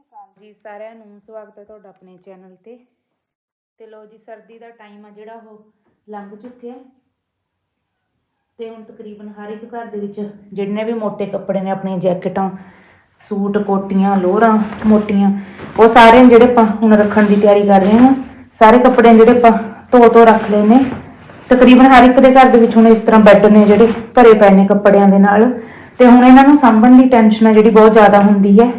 ਅਕਾਲ ਜੀ, ਸਾਰਿਆਂ ਨੂੰ ਸਵਾਗਤ ਹੈ ਤੁਹਾਡਾ ਆਪਣੇ ਚੈਨਲ ਤੇ। ਤੇ ਲੋ ਜੀ, ਸਰਦੀ ਦਾ ਟਾਈਮ ਆ ਜਿਹੜਾ ਉਹ ਲੰਘ ਚੁੱਕਿਆ। ਤੇ ਹੁਣ ਤਕਰੀਬਨ ਹਰ ਇੱਕ ਘਰ ਦੇ ਵਿੱਚ ਜਿੰਨੇ ਵੀ ਮੋٹے ਕੱਪੜੇ ਨੇ, ਆਪਣੀਆਂ ਜੈਕਟਾਂ, ਸੂਟ, ਕੋਟੀਆਂ ਲੋਅਰਾਂ ਮੋਟੀਆਂ, ਉਹ ਸਾਰੇ ਜਿਹੜੇ ਆਪਾਂ ਹੁਣ ਰੱਖਣ ਦੀ ਤਿਆਰੀ ਕਰ ਰਹੇ ਹਾਂ। ਸਾਰੇ ਕੱਪੜੇ ਜਿਹੜੇ ਆਪਾਂ ਧੋ ਧੋ ਰੱਖ ਲਏ ਨੇ। ਤਕਰੀਬਨ ਹਰ ਇੱਕ ਦੇ ਘਰ ਦੇ ਵਿੱਚ ਹੁਣ ਇਸ ਤਰ੍ਹਾਂ ਬੈੱਡ ਨੇ ਜਿਹੜੇ ਭਰੇ ਪਏ ਨੇ ਕੱਪੜਿਆਂ ਦੇ ਨਾਲ। ਤੇ ਹੁਣ ਇਹਨਾਂ ਨੂੰ ਸਾਂਭਣ ਦੀ ਟੈਨਸ਼ਨ ਹੈ ਜਿਹੜੀ ਬਹੁਤ ਜ਼ਿਆਦਾ ਹੁੰਦੀ ਹੈ।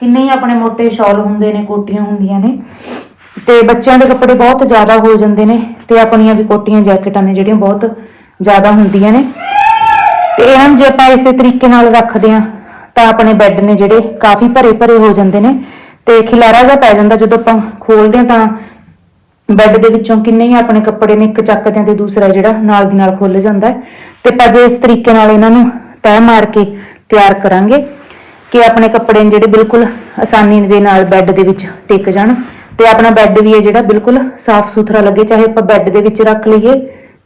ਕਿੰਨੇ ਹੀ ਆਪਣੇ ਮੋٹے ਸ਼ਾਲ ਹੁੰਦੇ ਨੇ, ਕੋਟੀਆਂ ਹੁੰਦੀਆਂ ਨੇ। ਤੇ ਬੱਚਿਆਂ ਦੇ ਕੱਪੜੇ ਬਹੁਤ ਜ਼ਿਆਦਾ ਹੋ ਜਾਂਦੇ ਨੇ ਤੇ ਆਪਣੀਆਂ ਵੀ ਕੋਟੀਆਂ, ਜੈਕਟਾਂ ਨੇ ਜਿਹੜੀਆਂ ਬਹੁਤ ਜ਼ਿਆਦਾ ਹੁੰਦੀਆਂ ਨੇ। ਤੇ ਇਹਨਾਂ ਨੂੰ ਜੇ ਆਪਾਂ ਇਸੇ ਤਰੀਕੇ ਨਾਲ ਰੱਖਦੇ ਆ ਤਾਂ ਆਪਣੇ ਬੈੱਡ ਨੇ ਜਿਹੜੇ ਕਾਫੀ ਭਰੇ ਭਰੇ ਹੋ ਜਾਂਦੇ ਨੇ ਤੇ ਖਿਲਾਰਾ ਜਿਹਾ ਪੈ ਜਾਂਦਾ ਜਦੋਂ ਆਪਾਂ ਖੋਲਦੇ ਆ ਤਾਂ ਬੈੱਡ ਦੇ ਵਿੱਚੋਂ ਕਿੰਨੇ ਹੀ ਆਪਣੇ ਕੱਪੜੇ ਨੇ, ਇੱਕ ਚੱਕਦੇ ਆ ਤੇ ਦੂਸਰਾ ਜਿਹੜਾ ਨਾਲ ਦੀ ਨਾਲ ਖੁੱਲ ਜਾਂਦਾ ਤੇ ਆਪਾਂ ਜੇ ਇਸ ਤਰੀਕੇ ਨਾਲ ਇਹਨਾਂ ਨੂੰ ਤੈਅ ਮਾਰ ਕੇ ਤਿਆਰ ਕਰਾਂਗੇ ਕਿ ਆਪਣੇ ਕੱਪੜੇ ਨੇ ਜਿਹੜੇ ਬਿਲਕੁਲ ਆਸਾਨੀ ਦੇ ਨਾਲ ਬੈੱਡ ਦੇ ਵਿੱਚ ਟਿਕ ਜਾਣ ਤੇ ਆਪਣਾ ਬੈੱਡ ਵੀ ਹੈ ਜਿਹੜਾ ਬਿਲਕੁਲ ਸਾਫ਼ ਸੁਥਰਾ ਲੱਗੇ, ਚਾਹੇ ਆਪਾਂ ਬੈੱਡ ਦੇ ਵਿੱਚ ਰੱਖ ਲਈਏ,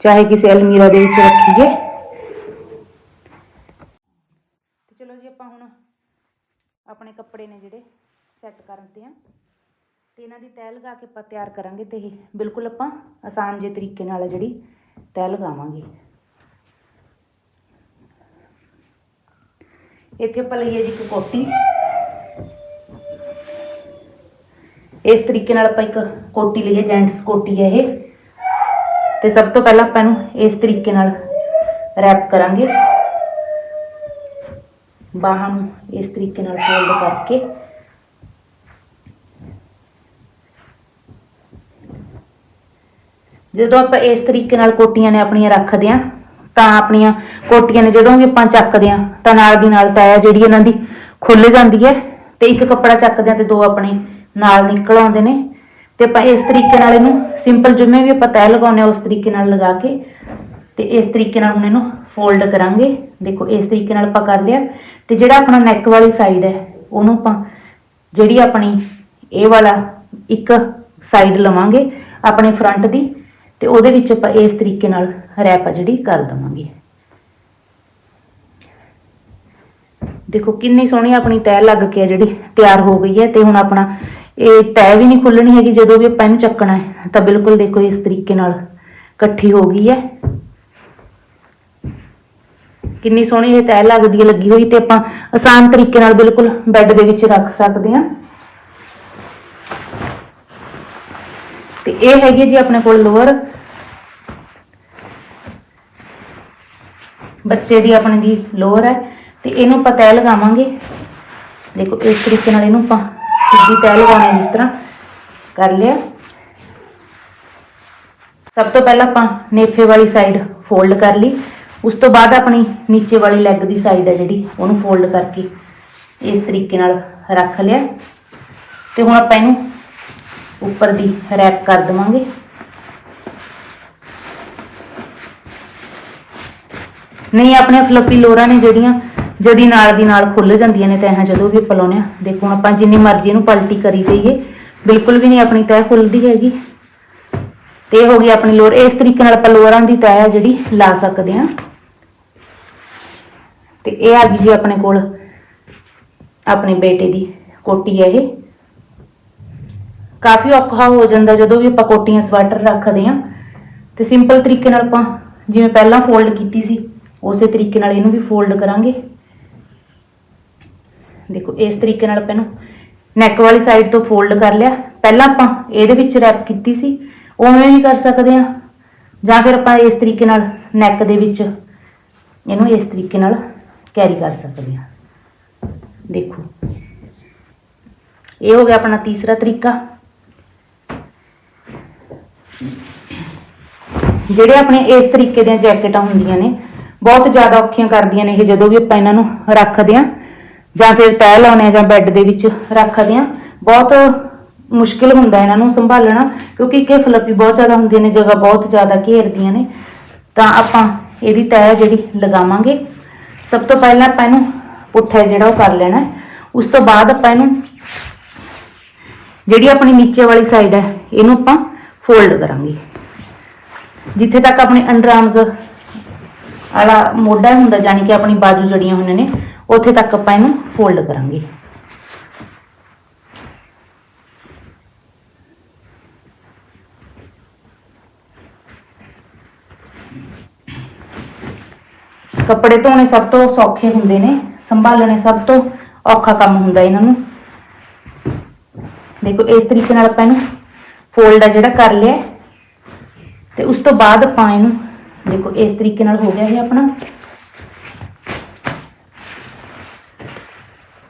ਚਾਹੇ ਕਿਸੇ ਅਲਮੀਰਾ ਦੇ ਵਿੱਚ ਰੱਖੀਏ। ਤੇ ਚਲੋ ਜੀ, ਆਪਾਂ ਹੁਣ ਆਪਣੇ ਕੱਪੜੇ ਨੇ ਜਿਹੜੇ ਸੈੱਟ ਕਰਦੇ ਆ। ਤੇ ਇਹਨਾਂ ਦੀ ਤੈਅ ਲਗਾ ਕੇ ਆਪਾਂ ਤਿਆਰ ਕਰਾਂਗੇ ਤੇ ਇਹ ਬਿਲਕੁਲ ਆਪਾਂ ਆਸਾਨ ਜੇ ਤਰੀਕੇ ਨਾਲ ਜਿਹੜੀ ਤੈਅ ਲਗਾਵਾਂਗੇ। ਇੱਥੇ ਆਪਾਂ ਲਈਏ ਜੀ ਇੱਕ ਕੋਟੀ। ਇਸ ਤਰੀਕੇ ਨਾਲ ਆਪਾਂ ਇੱਕ ਕੋਟੀ ਲਈਏ ਜੈਂਟਸ ਕੋਟੀ ਹੈ ਇਹ। ਤੇ ਸਭ ਤੋਂ ਪਹਿਲਾਂ ਆਪਾਂ ਇਹਨੂੰ ਇਸ ਤਰੀਕੇ ਨਾਲ ਰੈਪ ਕਰਾਂਗੇ। ਬਾਹਾਂ ਨੂੰ ਇਸ ਤਰੀਕੇ ਨਾਲ ਫੋਲਡ ਕਰਕੇ। ਜਦੋਂ ਆਪਾਂ ਇਸ ਤਰੀਕੇ ਨਾਲ ਕੋਟੀਆਂ ਨੇ ਆਪਣੀਆਂ ਰੱਖਦੇ ਆ ਤਾਂ ਆਪਣੀਆਂ ਕੋਟੀਆਂ ਨੇ ਜਦੋਂ ਵੀ ਆਪਾਂ ਚੱਕਦੇ ਆ ਤਾਂ ਨਾਲ ਦੀ ਨਾਲ ਤਾਇਆ ਜਿਹੜੀ ਇਹਨਾਂ ਦੀ ਖੁੱਲ ਜਾਂਦੀ ਹੈ ਤੇ ਇੱਕ ਕੱਪੜਾ ਚੱਕਦੇ ਆ ਤੇ ਦੋ ਆਪਣੇ ਨਾਲ ਨਿਕਲ ਆਉਂਦੇ ਨੇ। ਤੇ ਆਪਾਂ ਇਸ ਤਰੀਕੇ ਨਾਲ ਇਹਨੂੰ ਸਿੰਪਲ ਜਿਵੇਂ ਵੀ ਆਪਾਂ ਤੈਅ ਲਗਾਉਂਦੇ ਆ ਉਸ ਤਰੀਕੇ ਨਾਲ ਲਗਾ ਕੇ ਤੇ ਇਸ ਤਰੀਕੇ ਨਾਲ ਹੁਣ ਇਹਨੂੰ ਫੋਲਡ ਕਰਾਂਗੇ। ਦੇਖੋ, ਇਸ ਤਰੀਕੇ ਨਾਲ ਆਪਾਂ ਕਰ ਲਿਆ ਤੇ ਜਿਹੜਾ ਆਪਣਾ ਨੈਕ ਵਾਲੀ ਸਾਈਡ ਹੈ, ਉਹਨੂੰ ਆਪਾਂ ਜਿਹੜੀ ਆਪਣੀ ਇਹ ਵਾਲਾ ਇੱਕ ਸਾਈਡ ਲਵਾਂਗੇ, ਆਪਣੇ ਫਰੰਟ ਦੀ। ਤੇ ਉਹਦੇ ਵਿੱਚ ਆਪਾਂ ਇਸ ਤਰੀਕੇ ਨਾਲ ਰੈਪ ਆ ਜਿਹੜੀ, ਕਰ ਦਵਾਂਗੇ। ਦੇਖੋ ਕਿੰਨੀ ਸੋਹਣੀ ਆਪਣੀ ਤੈਅ ਲੱਗ ਕੇ ਆ ਜਿਹੜੀ ਤਿਆਰ ਹੋ ਗਈ ਹੈ ਤੇ ਹੁਣ ਆਪਣਾ ਇਹ ਤੈਅ ਵੀ ਨਹੀਂ ਖੁੱਲਣੀ ਹੈਗੀ, ਜਦੋਂ ਵੀ ਆਪਾਂ ਇਹਨੂੰ ਚੱਕਣਾ ਹੈ, ਤਾਂ ਬਿਲਕੁਲ ਦੇਖੋ ਇਸ ਤਰੀਕੇ ਨਾਲ ਇਕੱਠੀ ਹੋ ਗਈ ਹੈ। ਕਿੰਨੀ ਸੋਹਣੀ ਇਹ ਤੈਅ ਲੱਗਦੀ ਹੈ, ਲੱਗੀ ਹੋਈ ਤੇ ਆਪਾਂ ਆਸਾਨ ਤਰੀਕੇ ਨਾਲ ਬਿਲਕੁਲ ਬੈੱਡ ਦੇ ਵਿੱਚ ਰੱਖ ਸਕਦੇ ਹਾਂ। ਤੇ ਇਹ ਹੈਗੀ ਜੀ ਆਪਣੇ ਕੋਲ ਲੋਅਰ। ਬੱਚੇ ਦੀ ਆਪਣੇ ਦੀ ਲੋਅਰ ਹੈ ਤੇ ਇਹਨੂੰ ਆਪਾਂ ਤੈਅ ਲਗਾਵਾਂਗੇ। ਦੇਖੋ, ਇਸ ਤਰੀਕੇ ਨਾਲ ਇਹਨੂੰ ਆਪਾਂ ਸਿੱਧੀ ਤੈਅ ਲਗਾਉਣੀ ਜਿਸ ਤਰ੍ਹਾਂ ਕਰ ਲਿਆ। ਸਭ ਤੋਂ ਪਹਿਲਾਂ ਆਪਾਂ ਨੇਫੇ ਵਾਲੀ ਸਾਈਡ ਫੋਲਡ ਕਰ ਲਈ। ਉਸ ਤੋਂ ਬਾਅਦ ਆਪਣੀ ਨੀਚੇ ਵਾਲੀ ਲੈਗ ਦੀ ਸਾਈਡ ਹੈ ਜਿਹੜੀ, ਉਹਨੂੰ ਫੋਲਡ ਕਰਕੇ ਇਸ ਤਰੀਕੇ ਨਾਲ ਰੱਖ ਲਿਆ। ਤੇ ਹੁਣ ਆਪਾਂ ਇਹਨੂੰ ਉੱਪਰ ਦੀ ਰੈਪ ਕਰ ਦਵਾਂਗੇ। ਨਹੀਂ, ਆਪਣੇ ਫਲੱਪੀ ਲੋਰਾਂ ਨੇ ਜਿਹੜੀਆਂ ਜਦੀ ਨਾਲ ਦੀ ਨਾਲ ਖੁੱਲ ਜਾਂਦੀਆਂ ਨੇ ਤੈਹਾਂ ਜਦੋਂ ਵੀ ਆਪਾਂ ਲਾਉਂਦੇ ਦੇਖੋ ਆਪਾਂ ਜਿੰਨੀ ਮਰਜ਼ੀ ਇਹਨੂੰ ਪਲਟੀ ਕਰੀ ਜਾਈਏ। ਬਿਲਕੁਲ ਵੀ ਨਹੀਂ ਆਪਣੀ ਤੈਅ ਖੁੱਲਦੀ ਹੈਗੀ। ਤੇ ਇਹ ਹੋ ਗਈ ਆਪਣੀ ਲੋਰ। ਇਸ ਤਰੀਕੇ ਨਾਲ ਆਪਾਂ ਲੋਰਾਂ ਦੀ ਤੈਅ ਹੈ ਜਿਹੜੀ ਲਾ ਸਕਦੇ ਹਾਂ। ਤੇ ਇਹ ਆ ਗਈ ਜੀ ਆਪਣੇ ਕੋਲ, ਆਪਣੇ ਬੇਟੇ ਦੀ ਕੋਟੀ ਹੈ ਇਹ। ਕਾਫੀ ਔਖਾ ਹੋ ਜਾਂਦਾ ਜਦੋਂ ਵੀ ਆਪਾਂ ਕੋਟੀਆਂ, ਸਵੈਟਰ ਰੱਖਦੇ ਆ ਤੇ ਸਿੰਪਲ ਤਰੀਕੇ ਨਾਲ ਆਪਾਂ ਜਿਵੇਂ ਪਹਿਲਾਂ ਫੋਲਡ ਕੀਤੀ ਸੀ, ਉਸੇ ਤਰੀਕੇ ਨਾਲ ਇਹਨੂੰ ਵੀ ਫੋਲਡ ਕਰਾਂਗੇ। ਦੇਖੋ, ਇਸ ਤਰੀਕੇ ਨਾਲ ਆਪਾਂ ਇਹਨੂੰ ਨੈਕ ਵਾਲੀ ਸਾਈਡ ਤੋਂ ਫੋਲਡ ਕਰ ਲਿਆ। ਪਹਿਲਾਂ ਆਪਾਂ ਇਹਦੇ ਵਿੱਚ ਰੈਪ ਕੀਤੀ ਸੀ, ਉਵੇਂ ਵੀ ਕਰ ਸਕਦੇ ਆ ਜਾਂ ਫਿਰ ਆਪਾਂ ਇਸ ਤਰੀਕੇ ਨਾਲ ਨੈਕ ਦੇ ਵਿੱਚ ਇਹਨੂੰ ਇਸ ਤਰੀਕੇ ਨਾਲ ਕੈਰੀ ਕਰ ਸਕਦੇ ਆ ਦੇਖੋ, ਇਹ ਹੋ ਗਿਆ ਆਪਣਾ ਤੀਸਰਾ ਤਰੀਕਾ। ਜਿਹੜੇ ਆਪਣੇ ਇਸ ਤਰੀਕੇ ਦੀਆਂ ਜੈਕਟਾਂ ਹੁੰਦੀਆਂ ਨੇ, ਬਹੁਤ ਜ਼ਿਆਦਾ ਔਖੀਆਂ ਕਰਦੀਆਂ ਨੇ ਇਹ ਜਦੋਂ ਵੀ ਆਪਾਂ ਇਹਨਾਂ ਨੂੰ ਰੱਖਦੇ ਆ ਜਾਂ ਫਿਰ ਤੈਅ ਲਾਉਣੇ ਆ ਜਾਂ ਬੈੱਡ ਦੇ ਵਿੱਚ ਰੱਖਦੇ ਆ ਬਹੁਤ ਮੁਸ਼ਕਿਲ ਹੁੰਦਾ ਇਹਨਾਂ ਨੂੰ ਸੰਭਾਲਣਾ, ਕਿਉਂਕਿ ਇਹ ਫਲੱਪੀ ਬਹੁਤ ਜ਼ਿਆਦਾ ਹੁੰਦੀਆਂ ਨੇ, ਜਗ੍ਹਾ ਬਹੁਤ ਜ਼ਿਆਦਾ ਘੇਰਦੀਆਂ ਨੇ, ਤਾਂ ਆਪਾਂ ਇਹਦੀ ਤੈਅ ਜਿਹੜੀ ਲਗਾਵਾਂਗੇ। ਸਭ ਤੋਂ ਪਹਿਲਾਂ ਆਪਾਂ ਇਹਨੂੰ ਪੁੱਠਾ ਜਿਹੜਾ ਉਹ ਕਰ ਲੈਣਾ ਉਸ ਤੋਂ ਬਾਅਦ ਆਪਾਂ ਇਹਨੂੰ ਜਿਹੜੀ ਆਪਣੀ ਨੀਚੇ ਵਾਲੀ ਸਾਈਡ ਹੈ, ਇਹਨੂੰ ਆਪਾਂ ਫੋਲਡ ਕਰਾਂਗੇ। ਜਿੱਥੇ ਤੱਕ ਆਪਣੇ ਅੰਡਰ ਆਰਮਸ ਆਲਾ ਮੋਢਾ ਹੁੰਦਾ ਜਾਨੀ ਕਿ ਆਪਣੀ ਬਾਜੂ ਜੜੀਆਂ ਹੁੰਦੀਆਂ ਨੇ, ਉੱਥੇ ਤੱਕ ਆਪਾਂ ਇਹਨੂੰ ਫੋਲਡ ਕਰਾਂਗੇ। ਕੱਪੜੇ ਧੋਣੇ ਸਭ ਤੋਂ ਸੌਖੇ ਹੁੰਦੇ ਨੇ, ਸੰਭਾਲਣੇ ਸਭ ਤੋਂ ਔਖਾ ਕੰਮ ਹੁੰਦਾ ਇਹਨਾਂ ਨੂੰ। ਦੇਖੋ, ਇਸ ਤਰੀਕੇ ਨਾਲ ਆਪਾਂ ਇਹਨੂੰ ਫੋਲਡ ਆ ਜਿਹੜਾ ਕਰ ਲਿਆ। ਤੇ ਉਸ ਤੋਂ ਬਾਅਦ ਆਪਾਂ ਇਹਨੂੰ, ਦੇਖੋ, ਇਸ ਤਰੀਕੇ ਨਾਲ ਹੋ ਗਿਆ ਇਹ ਆਪਣਾ।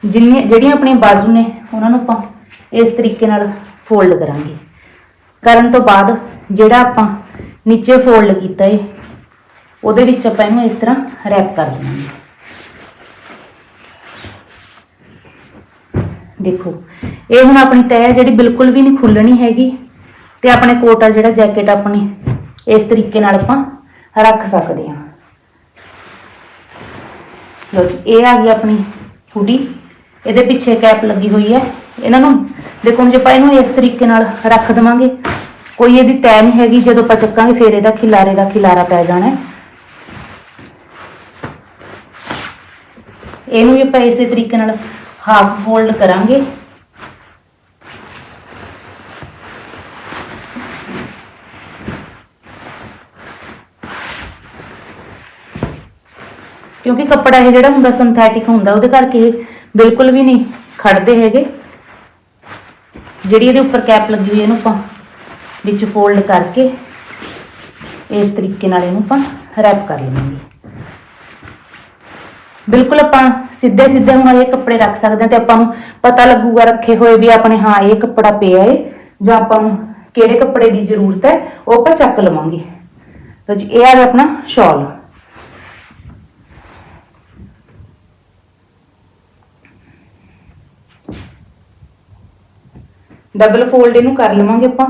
ਜਿੰਨੇ ਜਿਹੜੀਆਂ ਆਪਣੀਆਂ ਬਾਜ਼ੂ ਨੇ, ਉਹਨਾਂ ਨੂੰ ਆਪਾਂ ਇਸ ਤਰੀਕੇ ਨਾਲ ਫੋਲਡ ਕਰਾਂਗੇ। ਕਰਨ ਤੋਂ ਬਾਅਦ ਜਿਹੜਾ ਆਪਾਂ ਨੀਚੇ ਫੋਲਡ ਕੀਤਾ ਏ, ਉਹਦੇ ਵਿੱਚ ਆਪਾਂ ਇਹਨੂੰ ਇਸ ਤਰ੍ਹਾਂ ਰੈਪ ਕਰ ਲਵਾਂਗੇ ਦੇਖੋ, ਇਹ ਹੁਣ ਆਪਣੀ ਤੈਅ ਜਿਹੜੀ ਬਿਲਕੁਲ ਵੀ ਨਹੀਂ ਖੁੱਲਣੀ ਹੈਗੀ। ਤੇ ਆਪਣੇ ਕੋਟ ਆ ਜਿਹੜਾ ਜੈਕਟ ਆਪਣੀ, ਇਸ ਤਰੀਕੇ ਨਾਲ ਆਪਾਂ ਰੱਖ ਸਕਦੇ ਹਾਂ। ਲੋ ਜੀ, ਇਹ ਆ ਗਈ ਆਪਣੀ ਹੁਡੀ। ਇਹਦੇ ਪਿੱਛੇ ਕੈਪ ਲੱਗੀ ਹੋਈ ਹੈ। ਇਹਨਾਂ ਨੂੰ ਦੇਖੋ ਜੇ ਆਪਾਂ ਇਹਨੂੰ ਇਸ ਤਰੀਕੇ ਨਾਲ ਰੱਖ ਦਵਾਂਗੇ, ਕੋਈ ਇਹਦੀ ਤੈ ਨਹੀਂ ਹੈਗੀ। ਜਦੋਂ ਆਪਾਂ ਚੱਕਾਂਗੇ, ਫੇਰ ਇਹਦਾ ਖਿਲਾਰੇ ਦਾ ਖਿਲਾਰਾ ਪੈ ਜਾਣਾ ਇਹਨੂੰ ਵੀ ਆਪਾਂ ਇਸੇ ਤਰੀਕੇ ਨਾਲ ਹਾਫ ਫੋਲਡ ਕਰਾਂਗੇ ਕਿਉਂਕਿ ਕੱਪੜਾ ਇਹ ਜਿਹੜਾ ਹੁੰਦਾ ਸਿੰਥੈਟਿਕ ਹੁੰਦਾ, ਉਹਦੇ ਕਰਕੇ ਇਹ ਬਿਲਕੁਲ ਵੀ ਨਹੀਂ ਖੜਦੇ ਹੈਗੇ। ਜਿਹੜੀ ਇਹਦੇ ਉੱਪਰ ਕੈਪ ਲੱਗੀ ਹੋਈ ਇਹਨੂੰ ਆਪਾਂ ਵਿੱਚ ਫੋਲਡ ਕਰਕੇ ਇਸ ਤਰੀਕੇ ਨਾਲ ਇਹਨੂੰ ਆਪਾਂ ਰੈਪ ਕਰ ਲਵਾਂਗੇ ਬਿਲਕੁਲ ਆਪਾਂ ਸਿੱਧੇ ਸਿੱਧੇ ਹੁਣ ਇਹ ਕੱਪੜੇ ਰੱਖ ਸਕਦੇ ਹਾਂ ਤੇ ਆਪਾਂ ਨੂੰ ਪਤਾ ਲੱਗੂਗਾ ਰੱਖੇ ਹੋਏ ਵੀ ਆਪਣੇ ਹਾਂ, ਇਹ ਕੱਪੜਾ ਪਿਆ ਏ, ਜਾਂ ਆਪਾਂ ਨੂੰ ਕਿਹੜੇ ਕੱਪੜੇ ਦੀ ਜ਼ਰੂਰਤ ਹੈ, ਉਹ ਆਪਾਂ ਚੱਕ ਲਵਾਂਗੇ। ਲਓ ਜੀ, ਇਹ ਆ ਆਪਣਾ ਸ਼ਾਲ ਡਬਲ ਫੋਲਡ ਇਹਨੂੰ ਕਰ ਲਵਾਂਗੇ ਆਪਾਂ।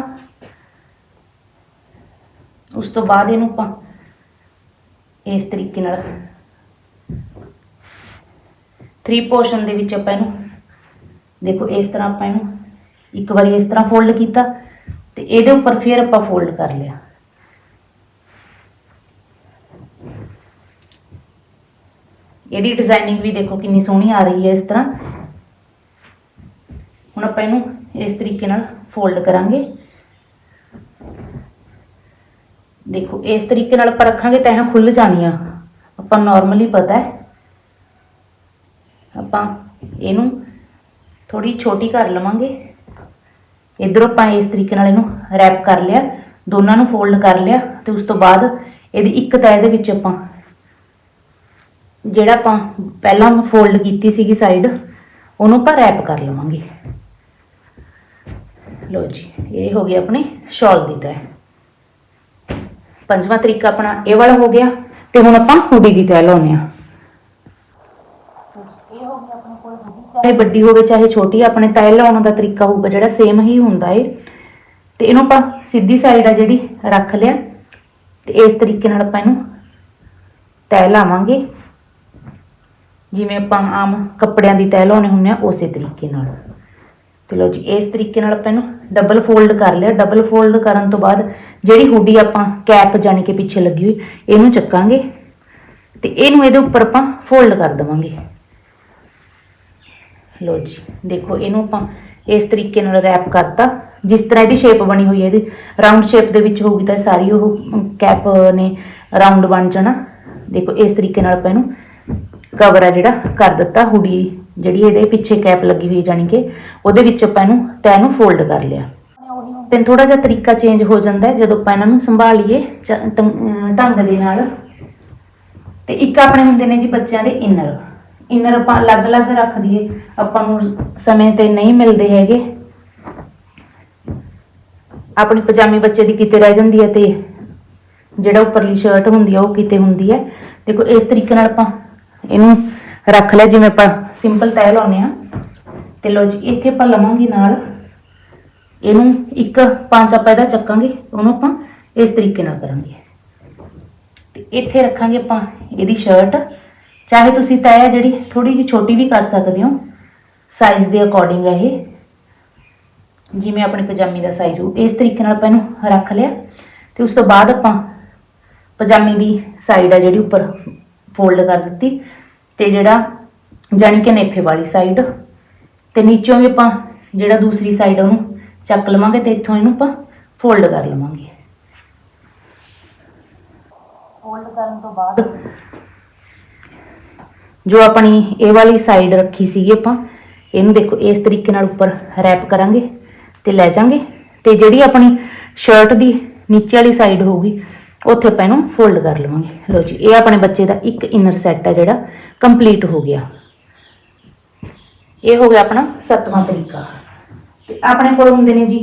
ਉਸ ਤੋਂ ਬਾਅਦ ਇਹਨੂੰ ਆਪਾਂ ਇਸ ਤਰੀਕੇ ਨਾਲ ਥ੍ਰੀ ਪੋਰਸ਼ਨ ਦੇ ਵਿੱਚ ਆਪਾਂ ਇਹਨੂੰ, ਦੇਖੋ ਇਸ ਤਰ੍ਹਾਂ ਆਪਾਂ ਇਹਨੂੰ ਇੱਕ ਵਾਰੀ ਇਸ ਤਰ੍ਹਾਂ ਫੋਲਡ ਕੀਤਾ ਤੇ ਇਹਦੇ ਉੱਪਰ ਫਿਰ ਆਪਾਂ ਫੋਲਡ ਕਰ ਲਿਆ। ਇਹਦੀ ਡਿਜ਼ਾਈਨਿੰਗ ਵੀ ਦੇਖੋ ਕਿੰਨੀ ਸੋਹਣੀ ਆ ਰਹੀ ਹੈ ਇਸ ਤਰ੍ਹਾਂ। ਹੁਣ ਆਪਾਂ ਇਹਨੂੰ ਇਸ ਤਰੀਕੇ ਨਾਲ ਫੋਲਡ ਕਰਾਂਗੇ। ਦੇਖੋ, ਇਸ ਤਰੀਕੇ ਨਾਲ ਆਪਾਂ ਰੱਖਾਂਗੇ ਤਾਂ ਇਹ ਖੁੱਲ ਜਾਣੀਆਂ। ਆਪਾਂ ਨਾਰਮਲੀ ਪਤਾ ਹੈ। ਆਪਾਂ ਇਹਨੂੰ ਥੋੜੀ ਛੋਟੀ ਕਰ ਲਵਾਂਗੇ। ਇਧਰੋਂ ਆਪਾਂ ਇਸ ਤਰੀਕੇ ਨਾਲ ਇਹਨੂੰ ਰੈਪ ਕਰ ਲਿਆ, ਦੋਨਾਂ ਨੂੰ ਫੋਲਡ ਕਰ ਲਿਆ ਤੇ ਉਸ ਤੋਂ ਬਾਅਦ ਇਹਦੀ ਇੱਕ ਤਾਂ ਇਹਦੇ ਵਿੱਚ ਆਪਾਂ ਜਿਹੜਾ ਆਪਾਂ ਪਹਿਲਾਂ ਫੋਲਡ ਕੀਤੀ ਸੀਗੀ ਸਾਈਡ ਉਹਨੂੰ ਆਪਾਂ ਰੈਪ ਕਰ ਲਵਾਂਗੇ। ਲੋ ਜੀ ਇਹ ਹੋ ਗਿਆ ਆਪਣੇ ਸ਼ਾਲ ਦੀ ਤਹਿ। ਪੰਜਵਾਂ ਤਰੀਕਾ ਆਪਣਾ ਇਹ ਵਾਲਾ ਹੋ ਗਿਆ ਤੇ ਹੁਣ ਆਪਾਂ ਹੁਡੀ ਦੀ ਤਹਿ ਲਾਉਨੇ ਆ ਚਾਹੇ। ਵੱਡੀ ਹੋਵੇ ਚਾਹੇ ਛੋਟੀ ਆਪਣੇ ਤਹਿ ਲਾਉਣ ਦਾ ਤਰੀਕਾ ਹੋਊਗਾ ਜਿਹੜਾ ਸੇਮ ਹੀ ਹੁੰਦਾ ਏ। ਤੇ ਇਹਨੂੰ ਆਪਾਂ ਸਿੱਧੀ ਸਾਈਡ ਆ ਜਿਹੜੀ ਰੱਖ ਲਿਆ। ਤੇ ਇਸ ਤਰੀਕੇ ਨਾਲ ਆਪਾਂ ਇਹਨੂੰ ਤਹਿ ਲਾਵਾਂਗੇ। ਜਿਵੇਂ ਆਪਾਂ ਆਮ ਕੱਪੜਿਆਂ ਦੀ ਤਹਿ ਲਾਉਣੇ ਹੁੰਦੇ ਆ ਉਸੇ ਤਰੀਕੇ ਨਾਲ। ਤੇ ਲੋ ਜੀ, ਇਸ ਤਰੀਕੇ ਨਾਲ ਆਪਾਂ ਇਹਨੂੰ ਡਬਲ ਫੋਲਡ ਕਰ ਲਿਆ। ਡਬਲ ਫੋਲਡ ਕਰਨ ਤੋਂ ਬਾਅਦ ਜਿਹੜੀ ਹੁੱਡੀ ਆਪਾਂ ਕੈਪ ਜਾਣੀ ਕਿ ਪਿੱਛੇ ਲੱਗੀ ਹੋਈ, ਇਹਨੂੰ ਚੱਕਾਂਗੇ ਤੇ ਇਹਨੂੰ ਇਹਦੇ ਉੱਪਰ ਆਪਾਂ ਫੋਲਡ ਕਰ ਦੇਵਾਂਗੇ। ਲੋ ਜੀ, ਦੇਖੋ ਇਹਨੂੰ ਆਪਾਂ ਇਸ ਤਰੀਕੇ ਨਾਲ ਰੈਪ ਕਰਤਾ। ਜਿਸ ਤਰ੍ਹਾਂ ਇਹਦੀ ਸ਼ੇਪ ਬਣੀ ਹੋਈ ਹੈ, ਇਹਦੀ ਰਾਉਂਡ ਸ਼ੇਪ ਦੇ ਵਿੱਚ ਹੋਊਗੀ ਤਾਂ ਸਾਰੀ ਉਹ ਕੈਪ ਨੇ ਰਾਉਂਡ ਬਣ ਜਾਣਾ। ਦੇਖੋ, ਇਸ ਤਰੀਕੇ ਨਾਲ ਆਪਾਂ ਇਹਨੂੰ ਕਵਰ ਆ ਜਿਹੜਾ ਕਰ ਦਿੱਤਾ ਹੁੱਡੀ ਜਿਹੜੀ ਇਹਦੇ ਪਿੱਛੇ ਕੈਪ ਲੱਗੀ ਹੋਈ ਜਾਣੀ ਕਿ, ਉਹਦੇ ਵਿੱਚ ਆਪਾਂ ਇਹਨੂੰ ਤੈ ਨੂੰ ਫੋਲਡ ਕਰ ਲਿਆ। ਤੇ ਥੋੜਾ ਜਿਹਾ ਤਰੀਕਾ ਚੇਂਜ ਹੋ ਜਾਂਦਾ ਜਦੋਂ ਆਪਾਂ ਇਹਨਾਂ ਨੂੰ ਸੰਭਾਲੀਏ ਢੰਗ ਦੇ ਨਾਲ। ਤੇ ਇੱਕ ਆਪਣੇ ਹੁੰਦੇ ਨੇ ਜੀ ਬੱਚਿਆਂ ਦੇ ਇਨਰ ਇਨਰ ਆਪਾਂ ਅਲੱਗ-ਅਲੱਗ ਰੱਖ ਦਈਏ, ਆਪਾਂ ਨੂੰ ਸਮੇਂ ਤੇ ਨਹੀਂ ਮਿਲਦੇ ਹੈਗੇ। ਆਪਣੀ ਪਜਾਮੀ ਬੱਚੇ ਦੀ ਕਿਤੇ ਰਹਿ ਜਾਂਦੀ ਹੈ ਤੇ ਜਿਹੜਾ ਉੱਪਰਲੀ ਸ਼ਰਟ ਹੁੰਦੀ ਹੈ ਉਹ ਕਿਤੇ ਹੁੰਦੀ ਹੈ। ਦੇਖੋ, ਇਸ ਤਰੀਕੇ ਨਾਲ ਆਪਾਂ ਇਹਨੂੰ ਰੱਖ ਲਿਆ ਜਿਵੇਂ ਆਪਾਂ ਸਿੰਪਲ ਤਹਿ ਲਾਉਨੇ ਆ ਤੇ ਲੋ ਜੀ, ਇੱਥੇ ਆਪਾਂ ਲਵਾਂਗੇ ਨਾਲ। ਇਹਨੂੰ ਇੱਕ ਪੰਜ ਆਪਾਂ ਇਹਦਾ ਚੱਕਾਂਗੇ, ਉਹਨੂੰ ਆਪਾਂ ਇਸ ਤਰੀਕੇ ਨਾਲ ਕਰਾਂਗੇ। ਤੇ ਇੱਥੇ ਰੱਖਾਂਗੇ ਆਪਾਂ ਇਹਦੀ ਸ਼ਰਟ ਚਾਹੇ ਤੁਸੀਂ ਤਹਿ ਜਿਹੜੀ ਥੋੜੀ ਜਿਹੀ ਛੋਟੀ ਵੀ ਕਰ ਸਕਦੇ ਹੋ ਸਾਈਜ਼ ਦੇ ਅਕੋਰਡਿੰਗ ਹੈ ਇਹ। ਜਿਵੇਂ ਆਪਣੀ ਪਜਾਮੀ ਦਾ ਸਾਈਜ਼ ਹੋ ਇਸ ਤਰੀਕੇ ਨਾਲ ਆਪਾਂ ਇਹਨੂੰ ਰੱਖ ਲਿਆ। ਤੇ ਉਸ ਤੋਂ ਬਾਅਦ ਆਪਾਂ ਪਜਾਮੀ ਦੀ ਸਾਈਡ ਆ ਜਿਹੜੀ ਉੱਪਰ ਫੋਲਡ ਕਰ ਦਿੱਤੀ। ਤੇ ਜਿਹੜਾ ਜਾਣੀ ਕਿ ਨੇਫੇ ਵਾਲੀ ਸਾਈਡ ਤੇ ਨੀਚੋਂ ਵੀ ਆਪਾਂ ਜਿਹੜਾ ਦੂਸਰੀ ਸਾਈਡ ਉਹਨੂੰ ਚੱਕ ਲਵਾਂਗੇ ਤੇ ਇੱਥੋਂ ਇਹਨੂੰ ਆਪਾਂ ਫੋਲਡ ਕਰ ਲਵਾਂਗੇ। ਫੋਲਡ ਕਰਨ ਤੋਂ ਬਾਅਦ ਜੋ ਆਪਣੀ ਇਹ ਵਾਲੀ ਸਾਈਡ ਰੱਖੀ ਸੀਗੀ ਆਪਾਂ ਇਹਨੂੰ ਦੇਖੋ ਇਸ ਤਰੀਕੇ ਨਾਲ ਉੱਪਰ ਰੈਪ ਕਰਾਂਗੇ ਤੇ ਲੈ ਜਾਾਂਗੇ। ਤੇ ਜਿਹੜੀ ਆਪਣੀ ਸ਼ਰਟ ਦੀ ਨੀਚੇ ਵਾਲੀ ਸਾਈਡ ਹੋਊਗੀ ਉੱਥੇ ਆਪਾਂ ਇਹਨੂੰ ਫੋਲਡ ਕਰ ਲਵਾਂਗੇ। ਲਓ ਜੀ, ਇਹ ਆਪਣੇ ਬੱਚੇ ਦਾ ਇੱਕ ਇਨਰ ਸੈੱਟ ਹੈ ਜਿਹੜਾ ਕੰਪਲੀਟ ਹੋ ਗਿਆ। ਇਹ ਹੋ ਗਿਆ ਆਪਣਾ ਸੱਤਵਾਂ ਤਰੀਕਾ। ਤੇ ਆਪਣੇ ਕੋਲ ਹੁੰਦੇ ਨੇ ਜੀ,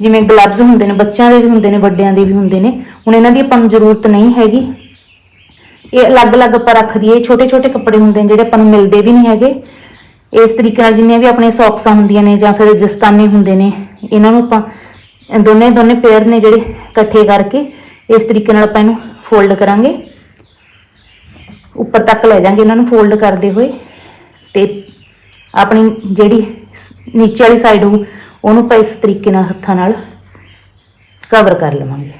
ਜਿਵੇਂ ਗਲਵਜ਼ ਹੁੰਦੇ ਨੇ, ਬੱਚਿਆਂ ਦੇ ਵੀ ਹੁੰਦੇ ਨੇ, ਵੱਡਿਆਂ ਦੇ ਵੀ ਹੁੰਦੇ ਨੇ, ਹੁਣ ਇਹਨਾਂ ਦੀ ਆਪਾਂ ਨੂੰ ਜ਼ਰੂਰਤ ਨਹੀਂ ਹੈਗੀ। ਇਹ ਅਲੱਗ-ਅਲੱਗ ਆਪਾਂ ਰੱਖ ਦਈਏ ਛੋਟੇ ਛੋਟੇ ਕੱਪੜੇ ਹੁੰਦੇ ਨੇ ਜਿਹੜੇ ਆਪਾਂ ਨੂੰ ਮਿਲਦੇ ਵੀ ਨਹੀਂ ਹੈਗੇ। ਇਸ ਤਰੀਕੇ ਨਾਲ ਜਿੰਨੀਆਂ ਵੀ ਆਪਣੇ ਸੌਕਸਾਂ ਹੁੰਦੀਆਂ ਨੇ ਜਾਂ ਫਿਰ ਜਸਤਾਨੇ ਹੁੰਦੇ ਨੇ, ਇਹਨਾਂ ਨੂੰ ਆਪਾਂ ਦੋਨੇ ਦੋਨੇ ਪੇਅਰ ਨੇ ਜਿਹੜੇ ਇਕੱਠੇ ਕਰਕੇ ਇਸ ਤਰੀਕੇ ਨਾਲ ਆਪਾਂ ਇਹਨੂੰ ਫੋਲਡ ਕਰਾਂਗੇ। ਉੱਪਰ ਤੱਕ ਲੈ ਜਾਾਂਗੇ ਇਹਨਾਂ ਨੂੰ ਫੋਲਡ ਕਰਦੇ ਹੋਏ ਤੇ ਆਪਣੀ ਜਿਹੜੀ ਨੀਚੇ ਵਾਲੀ ਸਾਈਡ ਹੋਊ, ਉਹਨੂੰ ਆਪਾਂ ਇਸ ਤਰੀਕੇ ਨਾਲ ਹੱਥਾਂ ਨਾਲ ਕਵਰ ਕਰ ਲਵਾਂਗੇ।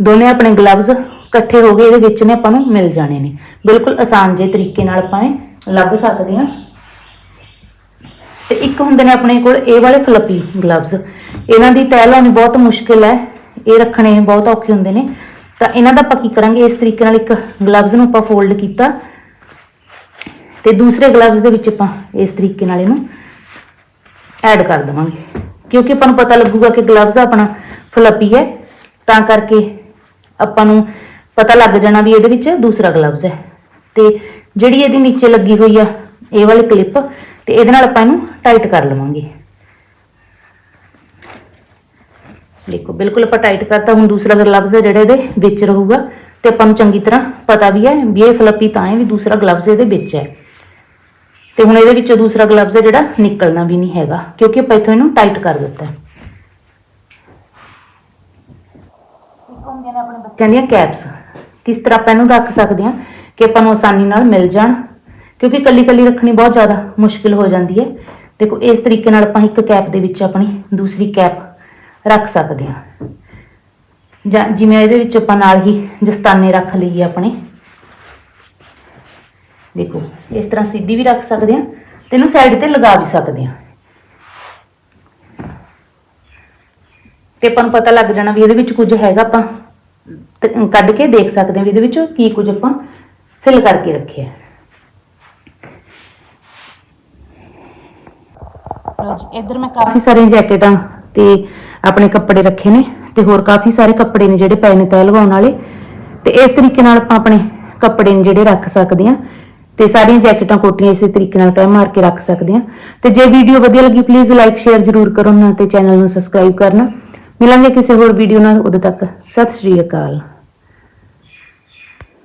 ਦੋਨੇ ਆਪਣੇ ਗਲਵਜ਼ ਇਕੱਠੇ ਹੋ ਗਏ, ਇਹਦੇ ਵਿੱਚ ਨੇ ਆਪਾਂ ਨੂੰ ਮਿਲ ਜਾਣੇ ਨੇ। ਬਿਲਕੁਲ ਆਸਾਨ ਜਿਹੇ ਤਰੀਕੇ ਨਾਲ ਆਪਾਂ ਇਹ ਲੱਭ ਸਕਦੇ ਹਾਂ। ਤੇ ਇੱਕ ਹੁੰਦੇ ਨੇ ਆਪਣੇ ਕੋਲ ਇਹ ਵਾਲੇ ਫਲੱਪੀ ਗਲਵਜ਼ ਇਹਨਾਂ ਦੀ ਤੈਅ ਲਾਉਣੀ ਬਹੁਤ ਮੁਸ਼ਕਿਲ ਹੈ। ਇਹ ਰੱਖਣੇ ਬਹੁਤ ਔਖੇ ਹੁੰਦੇ ਨੇ। ਤਾਂ ਇਹਨਾਂ ਦਾ ਆਪਾਂ ਕੀ ਕਰਾਂਗੇ? ਇਸ ਤਰੀਕੇ ਨਾਲ ਇੱਕ ਗਲਵਜ਼ ਨੂੰ ਆਪਾਂ ਫੋਲਡ ਕੀਤਾ। ਤੇ ਦੂਸਰੇ ਗਲਵਜ਼ ਦੇ ਵਿੱਚ ਆਪਾਂ ਇਸ ਤਰੀਕੇ ਨਾਲ ਇਹਨੂੰ ਐਡ ਕਰ ਦਵਾਂਗੇ। ਕਿਉਂਕਿ ਆਪਾਂ ਨੂੰ ਪਤਾ ਲੱਗੂਗਾ ਕਿ ਗਲਵਜ਼ ਆਪਣਾ ਫਲੱਪੀ ਹੈ। ਤਾਂ ਕਰਕੇ ਆਪਾਂ ਨੂੰ ਪਤਾ ਲੱਗ ਜਾਣਾ ਵੀ ਇਹਦੇ ਵਿੱਚ ਦੂਸਰਾ ਗਲਵਜ਼ ਹੈ। ਤੇ ਜਿਹੜੀ ਇਹਦੀ ਨੀਚੇ ਲੱਗੀ ਹੋਈ ਆ, ਇਹ ਵਾਲੀ ਕਲਿੱਪ ਤੇ ਇਹਦੇ ਨਾਲ ਆਪਾਂ ਇਹਨੂੰ ਟਾਈਟ ਕਰ ਲਵਾਂਗੇ। ਦੇਖੋ, ਬਿਲਕੁਲ ਆਪਾਂ ਟਾਈਟ ਕਰਤਾ ਹੁਣ ਦੂਸਰਾ ਗਲਵਜ਼ ਹੈ ਜਿਹੜਾ ਇਹਦੇ ਵਿੱਚ ਰਹੂਗਾ, ਤੇ ਆਪਾਂ ਨੂੰ ਚੰਗੀ ਤਰ੍ਹਾਂ ਪਤਾ ਵੀ ਹੈ ਵੀ ਇਹ ਫਲੱਪੀ ਤਾਂ ਹੈ ਵੀ ਦੂਸਰਾ ਗਲਵਜ਼ ਇਹਦੇ ਵਿੱਚ ਹੈ। ਤੇ ਹੁਣ ਇਹਦੇ ਵਿੱਚੋਂ ਦੂਸਰਾ ਗਲਵਜ਼ ਹੈ ਜਿਹੜਾ ਨਿਕਲਣਾ ਵੀ ਨਹੀਂ ਹੈਗਾ, ਕਿਉਂਕਿ ਆਪਾਂ ਇੱਥੋਂ ਇਹਨੂੰ ਟਾਈਟ ਕਰ ਦਿੱਤਾ ਆਪਣੇ ਬੱਚਿਆਂ ਦੀਆਂ ਕੈਪਸ ਕਿਸ ਤਰ੍ਹਾਂ ਆਪਾਂ ਇਹਨੂੰ ਰੱਖ ਸਕਦੇ ਹਾਂ ਕਿ ਆਪਾਂ ਨੂੰ ਆਸਾਨੀ ਨਾਲ ਮਿਲ ਜਾਣ, ਕਿਉਂਕਿ ਕੱਲੀ ਕੱਲੀ ਰੱਖਣੀ ਬਹੁਤ ਜ਼ਿਆਦਾ ਮੁਸ਼ਕਿਲ ਹੋ ਜਾਂਦੀ ਹੈ। ਦੇਖੋ, ਇਸ ਤਰੀਕੇ ਨਾਲ ਆਪਾਂ ਇੱਕ ਕੈਪ ਦੇ ਵਿੱਚ ਆਪਣੀ ਦੂਸਰੀ ਕੈਪ ਰੱਖ ਸਕਦੇ ਹਾਂ। ਜਾਂ ਜਿਵੇਂ ਇਹਦੇ ਵਿੱਚ ਆਪਾਂ ਨਾਲ ਹੀ ਜਸਤਾਨੇ ਰੱਖ ਲਈਏ ਆਪਣੇ। ਦੇਖੋ ਇਸ ਤਰ੍ਹਾਂ ਸਿੱਧੀ ਵੀ ਰੱਖ ਸਕਦੇ ਹਾਂ ਤੇ ਇਹਨੂੰ ਸਾਈਡ ਤੇ ਲਗਾ ਵੀ ਸਕਦੇ ਹਾਂ। ਤੇ ਆਪਾਂ ਨੂੰ ਪਤਾ ਲੱਗ ਜਾਣਾ ਵੀ ਇਹਦੇ ਵਿੱਚ ਕੁਝ ਹੈਗਾ ਆਪਾਂ ਕੱਢ ਕੇ ਦੇਖ ਸਕਦੇ ਹਾਂ ਵੀ ਇਹਦੇ ਵਿੱਚ ਕੀ ਕੁਝ ਆਪਾਂ ਫਿਲ ਕਰਕੇ ਰੱਖਿਆ ਲੋ ਜੀ ਇੱਧਰ ਮੈਂ ਕਾਫੀ ਸਾਰੀਆਂ ਜੈਕਟਾਂ ਤੇ ਆਪਣੇ ਕੱਪੜੇ ਰੱਖੇ ਨੇ ਤੇ ਹੋਰ ਕਾਫੀ ਸਾਰੇ ਕੱਪੜੇ ਨੇ ਜਿਹੜੇ ਪਏ ਨੇ ਤੈਅ ਲਗਾਉਣ ਵਾਲੇ। ਤੇ ਇਸ ਤਰੀਕੇ ਨਾਲ ਆਪਾਂ ਆਪਣੇ ਕੱਪੜੇ ਨੇ ਜਿਹੜੇ ਰੱਖ ਸਕਦੇ ਹਾਂ ਤੇ ਸਾਰੀਆਂ ਜੈਕਟਾਂ, ਕੋਟੀਆਂ ਇਸੇ ਤਰੀਕੇ ਨਾਲ ਤੈਅ ਮਾਰ ਕੇ ਰੱਖ ਸਕਦੇ ਹਾਂ ਤੇ ਜੇ ਵੀਡੀਓ ਵਧੀਆ ਲੱਗੀ ਪਲੀਜ਼ ਲਾਈਕ ਸ਼ੇਅਰ ਜ਼ਰੂਰ ਕਰੋ ਨਾ ਤੇ ਚੈਨਲ ਨੂੰ ਸਬਸਕ੍ਰਾਈਬ ਕਰਨਾ। ਮਿਲਾਂਗੇ ਕਿਸੇ ਹੋਰ ਵੀਡੀਓ ਨਾਲ, ਉਦੋਂ ਤੱਕ ਸਤਿ ਸ਼੍ਰੀ ਅਕਾਲ।